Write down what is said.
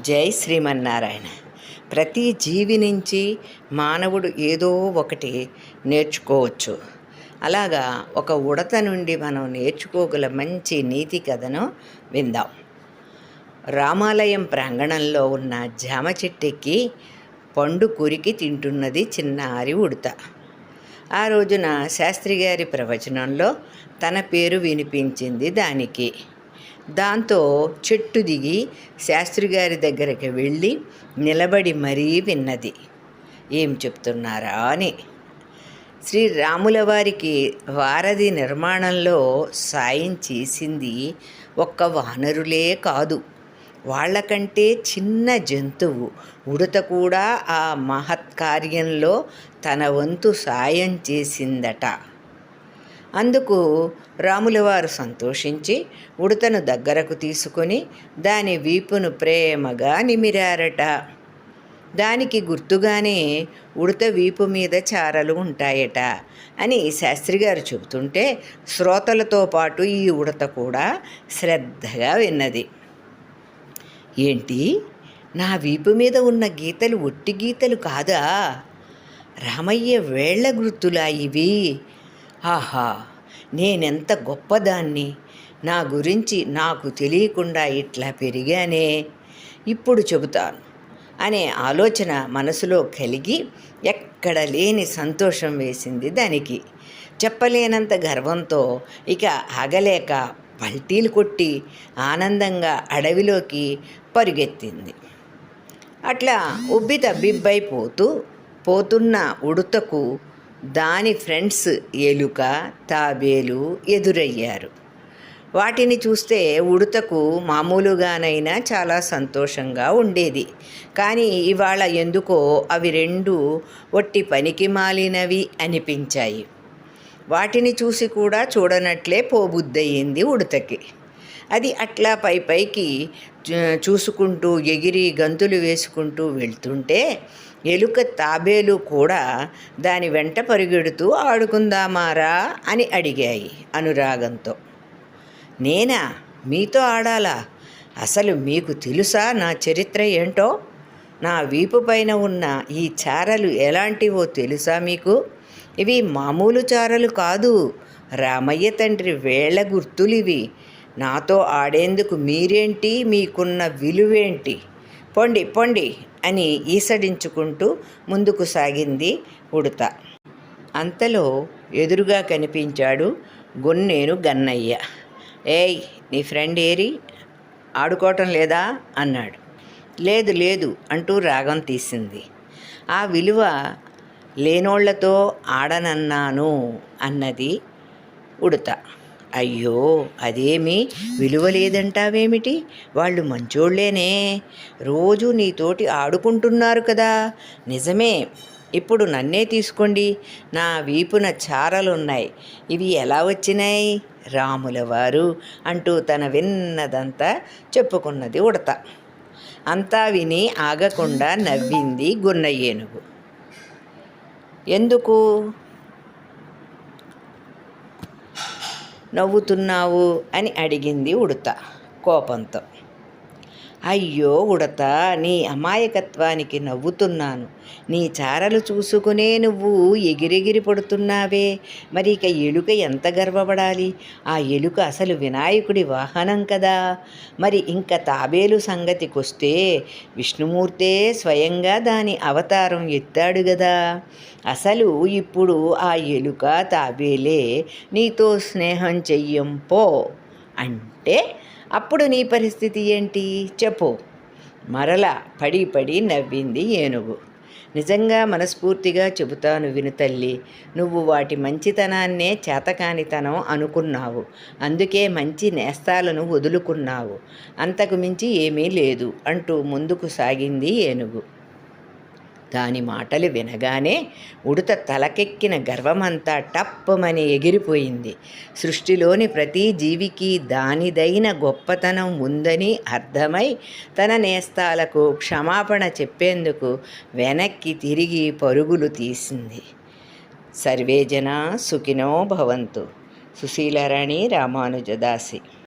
జై శ్రీమన్నారాయణ. ప్రతి జీవి నుంచి మానవుడు ఏదో ఒకటి నేర్చుకోవచ్చు. అలాగా ఒక ఉడత నుండి మనం నేర్చుకోగల మంచి నీతి కథను విందాం. రామాలయం ప్రాంగణంలో ఉన్న జామ చెట్టెక్కి పండు కురికి తింటున్నది చిన్నారి ఉడత. ఆ రోజున శాస్త్రి గారి ప్రవచనంలో తన పేరు వినిపించింది దానికి. దాంతో చెట్టు దిగి శాస్త్రి గారి దగ్గరికి వెళ్ళి నిలబడి మరీ విన్నది. ఏం చెప్తున్నారా? అని. శ్రీ రాముల వారికి వారధి నిర్మాణంలో సాయం చేసింది ఒక్క వానరులే కాదు. వాళ్ళకంటే చిన్న జంతువు ఉడత కూడా ఆ మహత్కార్యంలో తన వంతు సాయం చేసిందట. అందుకు రాములవారు సంతోషించి ఉడతను దగ్గరకు తీసుకొని దాని వీపును ప్రేమగా నిమిరారట. దానికి గుర్తుగానే ఉడత వీపు మీద చారలు ఉంటాయట అని శాస్త్రి గారు చెబుతుంటే శ్రోతలతో పాటు ఈ ఉడత కూడా శ్రద్ధగా విన్నది. ఏంటి? నా వీపు మీద ఉన్న గీతలు ఒట్టి గీతలు కాదా? రామయ్య వేళ్ళ గుర్తులా ఇవి? ఆహా! నేనెంత గొప్పదాన్ని? నా గురించి నాకు తెలియకుండా ఇట్లా పెరిగానే? ఇప్పుడు చెబుతాను. అనే ఆలోచన మనసులో కలిగి ఎక్కడ లేని సంతోషం వేసింది దానికి. చెప్పలేనంత గర్వంతో ఇక ఆగలేక పల్టీలు కొట్టి ఆనందంగా అడవిలోకి పరుగెత్తింది. అట్లా ఉబ్బి తబ్బిబ్బైపోతూ పోతున్న ఉడుతకు దాని ఫ్రెండ్స్ ఎలుక తాబేలు ఎదురయ్యారు. వాటిని చూస్తే ఉడతకు మామూలుగానైనా చాలా సంతోషంగా ఉండేది. కానీ ఇవాళ ఎందుకో అవి రెండు ఒట్టి పనికి మాలినవి అనిపించాయి. వాటిని చూసి కూడా చూడనట్లే పోబుద్దయింది ఉడతకి. అది అట్లా పై పైకి చూసుకుంటూ ఎగిరి గంతులు వేసుకుంటూ వెళ్తుంటే ఎలుక తాబేలు కూడా దాని వెంట పరిగెడుతూ ఆడుకుందామారా అని అడిగాయి అనురాగంతో. నేనా? మీతో ఆడాలా? అసలు మీకు తెలుసా నా చరిత్ర ఏంటో? నా వీపు పైన ఉన్న ఈ చారలు ఎలాంటివో తెలుసా మీకు? ఇవి మామూలు చారలు కాదు. రామయ్య తండ్రి వేళ్ళ గుర్తులివి. నాతో ఆడేందుకు మీరేంటి? మీకున్న విలువేంటి? పొండి పొండి అని ఈసడించుకుంటూ ముందుకు సాగింది ఉడత. అంతలో ఎదురుగా కనిపించాడు గొన్నేరు గన్నయ్య. ఏయ్ నీ ఫ్రెండ్ ఏరి? ఆడుకోవటం లేదా అన్నాడు. లేదు లేదు అంటూ రాగం తీసింది. ఆ విలువ లేనోళ్ళతో ఆడనన్నాను అన్నది ఉడత. అయ్యో అదేమి విలువ లేదంటావేమిటి వాళ్ళు మంచోళ్ళేనే రోజు నీతోటి ఆడుకుంటున్నారు కదా. నిజమే. ఇప్పుడు నన్నే తీసుకోండి. నా వీపున చారలున్నాయి. ఇవి ఎలా వచ్చినాయి? రాములవారు అంటూ తన విన్నదంతా చెప్పుకున్నది ఉడత. అంతా విని ఆగకుండా నవ్వింది గున్న ఏనుగు ఎందుకు? నవ్వుతున్నావు అని అడిగింది ఉడత కోపంతో. అయ్యో ఉడత నీ అమాయకత్వానికి నవ్వుతున్నాను. నీ చారలు చూసుకునే నువ్వు ఎగిరెగిరి పడుతున్నావే. మరి ఇక ఎలుక ఎంత గర్వపడాలి? ఆ ఎలుక అసలు వినాయకుడి వాహనం కదా. మరి ఇంకా తాబేలు సంగతికొస్తే విష్ణుమూర్తే స్వయంగా దాని అవతారం ఎత్తాడు కదా అసలు ఇప్పుడు ఆ ఎలుక తాబేలే నీతో స్నేహం చెయ్యం పో. అంటే అప్పుడు నీ పరిస్థితి ఏంటి? చెప్పు. మరల పడి పడి నవ్వింది ఏనుగు. నిజంగా మనస్ఫూర్తిగా చెబుతాను విను తల్లి. నువ్వు వాటి మంచితనాన్నే చేతకానితనం అనుకున్నావు. అందుకే మంచి నేస్తాలను వదులుకున్నావు. అంతకు మించి ఏమీ లేదు అంటూ ముందుకు సాగింది ఏనుగు. దాని మాటలు వినగానే ఉడత తలకెక్కిన గర్వమంతా టప్పమని ఎగిరిపోయింది. సృష్టిలోని ప్రతి జీవికి దానిదైన గొప్పతనం ఉందని అర్థమై తన నేస్తాలకు క్షమాపణ చెప్పేందుకు వెనక్కి తిరిగి పరుగులు తీసింది. సర్వేజన సుఖినో భవంతు. సుశీలరాణి రామానుజదాసి.